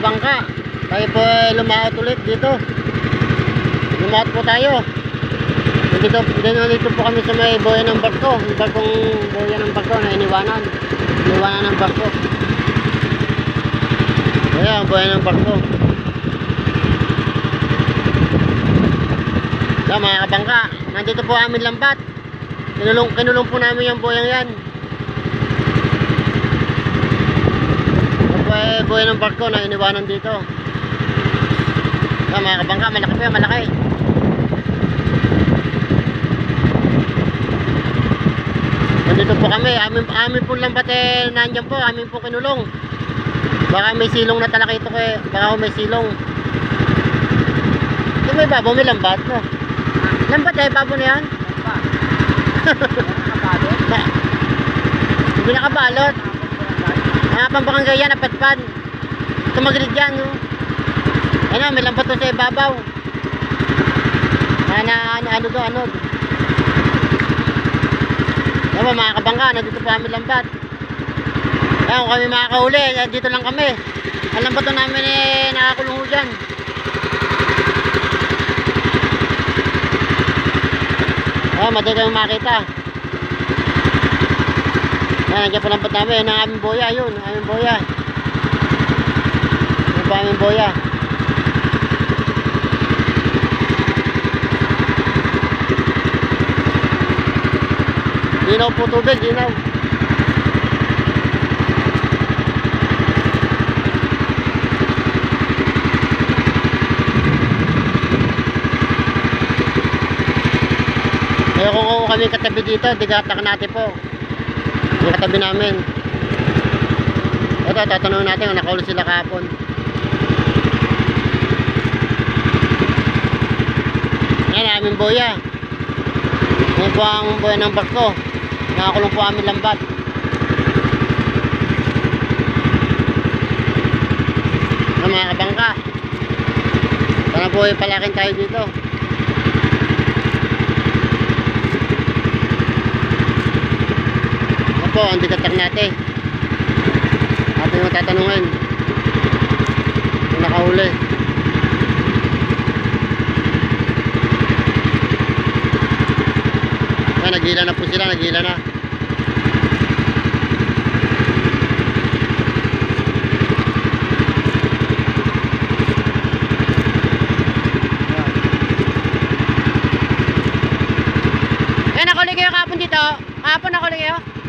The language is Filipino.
kabangka. Tayo po ay lumaot ulit dito. Lumaot po tayo. Dito, dito, dito po kami sa may boya ng barko. Yung barkong boya ng barko na iniwanan. Iniwanan ng barko. Ayan, ang boya ng barko. So, mga kabangka, nandito po amin lambat. Kinulong, kinulong po namin yung boyang yan. Ito buhay ng barko na iniwanan dito. So, mga kabangka, malaki po yan, malaki. Nandito po kami, amin, amin po lambat eh, nandyan po, amin po kinulong. Baka may silong na talaki ito eh, baka may silong. Ito may babaw, may lambat no? Lambat eh, babaw na yan. Hindi nakabalot. Mga pambakang yan, napatpad. Tumagilid yan, no? Ano, may lambat sa ibabaw. Ano, ano, ano do, ano. Diba, mga kabangka, nandito pa kami lambat. Kaya kung kami makakahuli, eh, dito lang kami. Ang lambat to namin eh, nakakulong ho dyan. Ah, madali kayong makita. Ayan, nandiyan po lambat namin. Yan ang aming boya, yun. Aming boya. Aming boya. Dinaw po tubig, dinaw. Kaya kung kami katabi dito, digatak natin po. Yung katabi namin. Ito, tatanungin natin kung nakaulit sila kahapon. Yan, aming boya. Yan po ang boya ng barko. Nakakulong po aming lambat. Ang mga kabangka. Sana po ay palakin tayo dito. Ito po, ang dikatak natin. Atin yung tatanungin. Kung nakahuli. Ah, nagila na po sila, nagila na. Eh, nakuli kayo kapon dito. Kapon nakuli kayo.